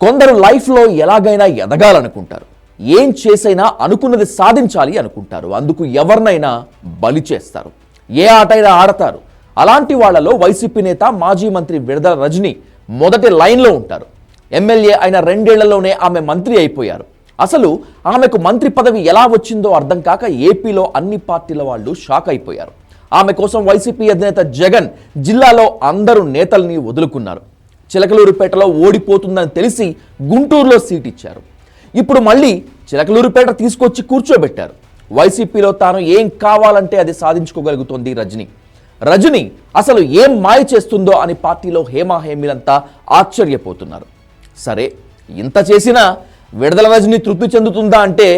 కొందరు లైఫ్లో ఎలాగైనా ఎదగాలనుకుంటారు. ఏం చేసైనా అనుకున్నది సాధించాలి అనుకుంటారు. అందుకు ఎవరినైనా బలి చేస్తారు. ఏ ఆటైనా ఆడతారు. అలాంటి వాళ్ళలో వైసీపీ నేత మాజీ మంత్రి విడదల రజని మొదటి లైన్లో ఉంటారు. ఎమ్మెల్యే అయిన రెండేళ్ళలోనే ఆమె మంత్రి అయిపోయారు. అసలు ఆమెకు మంత్రి పదవి ఎలా వచ్చిందో అర్థం కాక ఏపీలో అన్ని పార్టీల వాళ్ళు షాక్ అయిపోయారు. ఆమె కోసం వైసీపీ అధినేత జగన్ జిల్లాలో అందరూ నేతల్ని వదులుకున్నారు. చిలకలూరుపేటలో ఓడిపోతుందని తెలిసి గుంటూరులో సీట్ ఇచ్చారు. ఇప్పుడు మళ్ళీ చిలకలూరుపేట తీసుకొచ్చి కూర్చోబెట్టారు. వైసీపీలో తాను ఏం కావాలంటే అది సాధించుకోగలుగుతోంది రజని. రజని అసలు ఏం మాయ చేస్తుందో అని పార్టీలో హేమాహేమిలంతా ఆశ్చర్యపోతున్నారు. సరే ఇంత చేసినా విడుదల రజని తృప్తి చెందుతుందా అంటే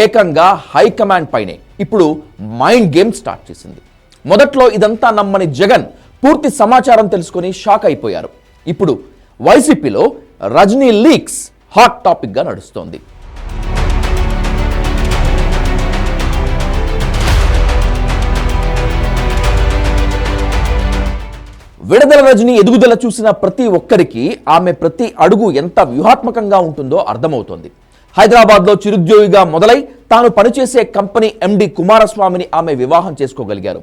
ఏకంగా హైకమాండ్ పైనే. ఇప్పుడు మైండ్ గేమ్ స్టార్ట్ చేసింది. మొదట్లో ఇదంతా నమ్మని జగన్ పూర్తి సమాచారం తెలుసుకొని షాక్ అయిపోయారు. ఇప్పుడు వైసీపీలో రజనీ లీక్స్ హాట్ టాపిక్గా నడుస్తోంది. విడదల రజని ఎదుగుదల చూసిన ప్రతి ఒక్కరికి ఆమె ప్రతి అడుగు ఎంత వ్యూహాత్మకంగా ఉంటుందో అర్థమవుతోంది. హైదరాబాద్లో చిరుద్యోగిగా మొదలై తాను పనిచేసే కంపెనీ ఎండి కుమారస్వామిని ఆమె వివాహం చేసుకోగలిగారు.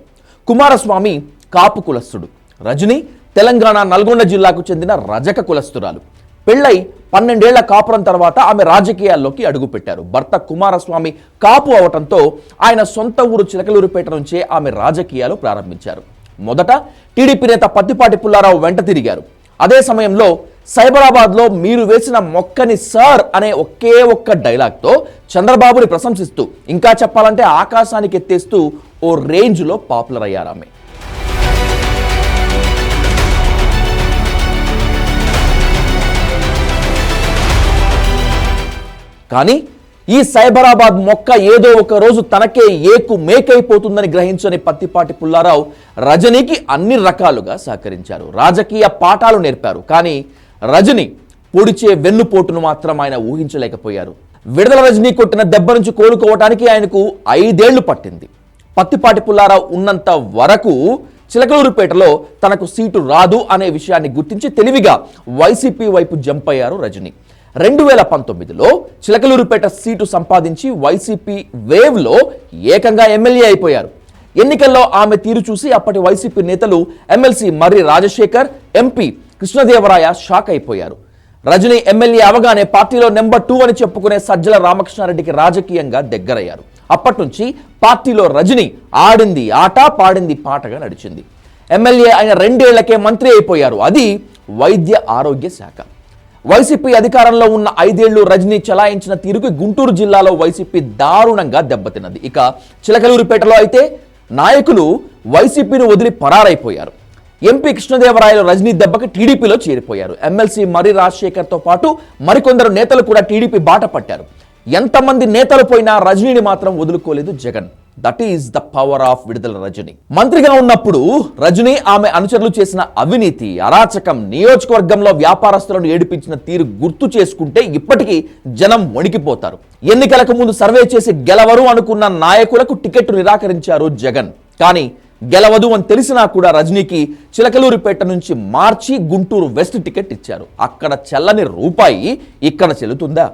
కుమారస్వామి కాపు కులస్తుడు. రజని తెలంగాణ నల్గొండ జిల్లాకు చెందిన రజక కులస్తురాలు. పెళ్ళై పన్నెండేళ్ళ కాపురం తర్వాత ఆమె రాజకీయాల్లోకి అడుగుపెట్టారు. భర్త కుమారస్వామి కాపు అవటంతో ఆయన సొంత ఊరు చిలకలూరుపేట నుంచే ఆమె రాజకీయాలు ప్రారంభించారు. మొదట టీడీపీ నేత పత్తిపాటి పుల్లారావు వెంట తిరిగారు. అదే సమయంలో సైబరాబాద్లో మీరు వేసిన మొక్కని సార్ అనే ఒకే ఒక్క డైలాగ్తో చంద్రబాబుని ప్రశంసిస్తూ ఇంకా చెప్పాలంటే ఆకాశానికి ఎత్తేస్తూ ఓ రేంజ్లో పాపులర్ అయ్యారు ఆమె. కానీ ఈ సైబరాబాద్ మొక్క ఏదో ఒక రోజు తనకే ఏకు మేకైపోతుందని గ్రహించని పత్తిపాటి పుల్లారావు రజనీకి అన్ని రకాలుగా సహకరించారు. రాజకీయ పాఠాలు నేర్పారు. కానీ రజని పొడిచే వెన్నుపోటును మాత్రం ఆయన ఊహించలేకపోయారు. విడుదల రజనీ కొట్టిన దెబ్బ నుంచి కోలుకోవటానికి ఆయనకు ఐదేళ్ళు పట్టింది. పత్తిపాటి పుల్లారావు ఉన్నంత వరకు చిలకలూరుపేటలో తనకు సీటు రాదు అనే విషయాన్ని గుర్తించి తెలివిగా వైసీపీ వైపు జంప్ అయ్యారు రజని. రెండు వేల పంతొమ్మిదిలో చిలకలూరుపేట సీటు సంపాదించి వైసీపీ వేవ్లో ఏకంగా ఎమ్మెల్యే అయిపోయారు. ఎన్నికల్లో ఆమె తీరు చూసి అప్పటి వైసీపీ నేతలు MLC Marri Rajasekhar MP Krishnadevaraya shock అయిపోయారు. రజనీ ఎమ్మెల్యే అవగానే పార్టీలో నెంబర్ టూ అని చెప్పుకునే సజ్జల రామకృష్ణారెడ్డికి రాజకీయంగా దగ్గరయ్యారు. అప్పటి నుంచి పార్టీలో రజని ఆడింది ఆట పాడింది పాటగా నడిచింది. ఎమ్మెల్యే అయిన రెండేళ్ళకే మంత్రి అయిపోయారు. అది వైద్య ఆరోగ్య శాఖ. వైసీపీ అధికారంలో ఉన్న ఐదేళ్ళు రజనీ చలాయించిన తీరుకి గుంటూరు జిల్లాలో వైసీపీ దారుణంగా దెబ్బతిన్నది. ఇక చిలకలూరుపేటలో అయితే నాయకులు వైసీపీని వదిలి పరారైపోయారు. ఎంపీ కృష్ణదేవరాయలు రజనీ దెబ్బకి టీడీపీలో చేరిపోయారు. ఎమ్మెల్సీ మరి రాజశేఖర్తో పాటు మరికొందరు నేతలు కూడా టీడీపీ బాట పట్టారు. ఎంతమంది నేతలు పోయినా రజనీని మాత్రం వదులుకోలేదు Jagan. That is the power of Vidadala Rajini. మంత్రిగా ఉన్నప్పుడు రజనీ ఆమె అనుచరులు చేసిన అవినీతి అరాచకం నియోజకవర్గంలో వ్యాపారస్తులను ఏడిపించిన తీరు గుర్తు చేసుకుంటే ఇప్పటికీ జనం వణికిపోతారు. ఎన్నికలకు ముందు సర్వే చేసి గెలవరు అనుకున్న నాయకులకు టికెట్ నిరాకరించారు జగన్. కానీ గెలవదు అని తెలిసినా కూడా రజనీకి చిలకలూరిపేట నుంచి మార్చి గుంటూరు వెస్ట్ టికెట్ ఇచ్చారు. అక్కడ చెల్లని రూపాయి ఇక్కడ చెల్లుతుందా?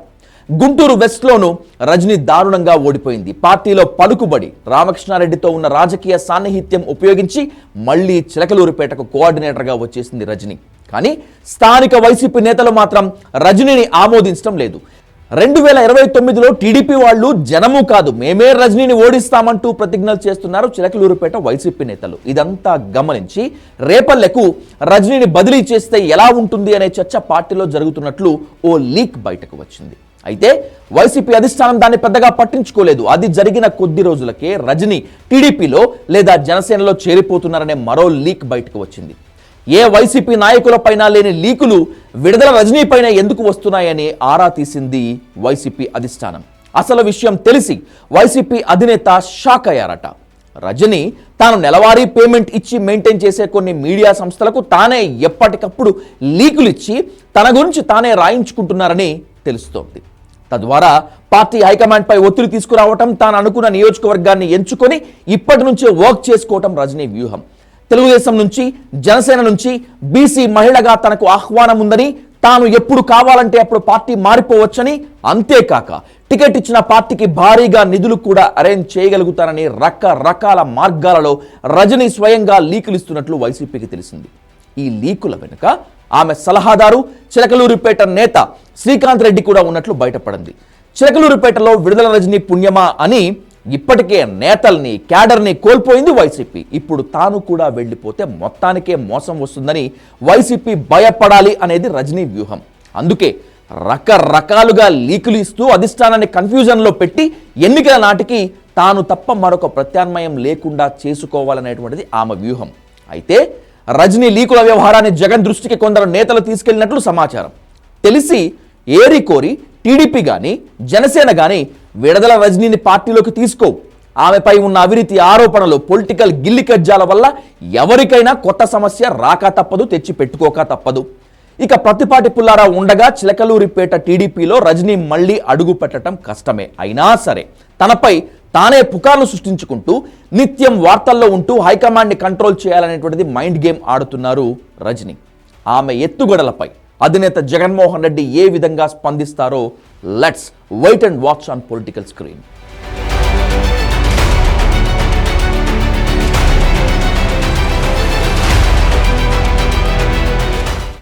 గుంటూరు వెస్ట్లోనూ రజనీ దారుణంగా ఓడిపోయింది. పార్టీలో పలుకుబడి రామకృష్ణారెడ్డితో ఉన్న రాజకీయ సాన్నిహిత్యం ఉపయోగించి మళ్ళీ చిలకలూరుపేటకు కోఆర్డినేటర్గా వచ్చేసింది రజనీ. కానీ స్థానిక వైసీపీ నేతలు మాత్రం రజనీని ఆమోదించడం లేదు. రెండు వేల ఇరవై తొమ్మిదిలో టీడీపీ వాళ్ళు జనము కాదు మేమే రజనీని ఓడిస్తామంటూ ప్రతిజ్ఞలు చేస్తున్నారు చిలకలూరుపేట వైసీపీ నేతలు. ఇదంతా గమనించి రేపల్లెకు రజనీని బదిలీ చేస్తే ఎలా ఉంటుంది అనే చర్చ పార్టీలో జరుగుతున్నట్లు ఓ లీక్ బయటకు వచ్చింది. అయితే వైసీపీ అధిష్టానం దాన్ని పెద్దగా పట్టించుకోలేదు. అది జరిగిన కొద్ది రోజులకే రజనీ టీడీపీలో లేదా జనసేనలో చేరిపోతున్నారనే మరో లీక్ బయటకు వచ్చింది. ఏ వైసీపీ నాయకులపైన లేని లీకులు విడుదల రజనీ పైన ఎందుకు వస్తున్నాయని ఆరా తీసింది వైసీపీ అధిష్టానం. అసలు విషయం తెలిసి వైసీపీ అధినేత షాక్ అయ్యారట. రజని తాను నెలవారీ పేమెంట్ ఇచ్చి మెయింటైన్ చేసే కొన్ని మీడియా సంస్థలకు తానే ఎప్పటికప్పుడు లీకులు ఇచ్చి తన గురించి తానే రాయించుకుంటున్నారని తెలుస్తోంది. తద్వారా పార్టీ హైకమాండ్ పై ఒత్తిడి తీసుకురావటం తాను అనుకున్న నియోజకవర్గాన్ని ఎంచుకొని ఇప్పటి నుంచే వర్క్ చేసుకోవటం రజనీ వ్యూహం. తెలుగుదేశం నుంచి జనసేన నుంచి బీసీ మహిళగా తనకు ఆహ్వానం ఉందని తాను ఎప్పుడు కావాలంటే అప్పుడు పార్టీ మారిపోవచ్చని అంతేకాక టికెట్ ఇచ్చిన పార్టీకి భారీగా నిధులు కూడా అరేంజ్ చేయగలుగుతారని రకరకాల మార్గాలలో రజనీ స్వయంగా లీకులు ఇస్తున్నట్లు వైసీపీకి తెలిసింది. ఈ లీకుల వెనుక ఆమె సలహాదారు చిలకలూరిపేట నేత శ్రీకాంత్ రెడ్డి కూడా ఉన్నట్లు బయటపడింది. చిలకలూరిపేటలో విడుదల రజనీ పుణ్యమా అని ఇప్పటికే నేతల్ని క్యాడర్ని కోల్పోయింది వైసీపీ. ఇప్పుడు తాను కూడా వెళ్ళిపోతే మొత్తానికే మోసం వస్తుందని వైసీపీ భయపడాలి అనేది రజనీ వ్యూహం. అందుకే రకరకాలుగా లీకులు ఇస్తూ అధిష్టానాన్ని కన్ఫ్యూజన్లో పెట్టి ఎన్నికల నాటికి తాను తప్ప మరొక ప్రత్యామ్నాయం లేకుండా చేసుకోవాలనేటువంటిది ఆమె వ్యూహం. అయితే రజనీ లీకుల వ్యవహారాన్ని జగన్ దృష్టికి కొందరు నేతలు తీసుకెళ్ళినట్లు సమాచారం. తెలిసి ఏరి కోరి టీడీపీ కానీ జనసేన కానీ విడదల రజనీని పార్టీలోకి తీసుకో ఆమెపై ఉన్న అవినీతి ఆరోపణలు పొలిటికల్ గిల్లి కజ్జాల వల్ల ఎవరికైనా కొత్త సమస్య రాక తప్పదు తెచ్చి పెట్టుకోక తప్పదు. ఇక ప్రతిపాటి పుల్లారావు ఉండగా చిలకలూరిపేట టీడీపీలో రజనీ మళ్ళీ అడుగు పెట్టడం కష్టమే. అయినా సరే తనపై తానే పుకార్లు సృష్టించుకుంటూ నిత్యం వార్తల్లో ఉంటూ హైకమాండ్ని కంట్రోల్ చేయాలనేటువంటిది మైండ్ గేమ్ ఆడుతున్నారు రజనీ. ఆమె ఎత్తుగడలపై అధినేత జగన్మోహన్ రెడ్డి ఏ విధంగా స్పందిస్తారో let's wait and watch on political screen.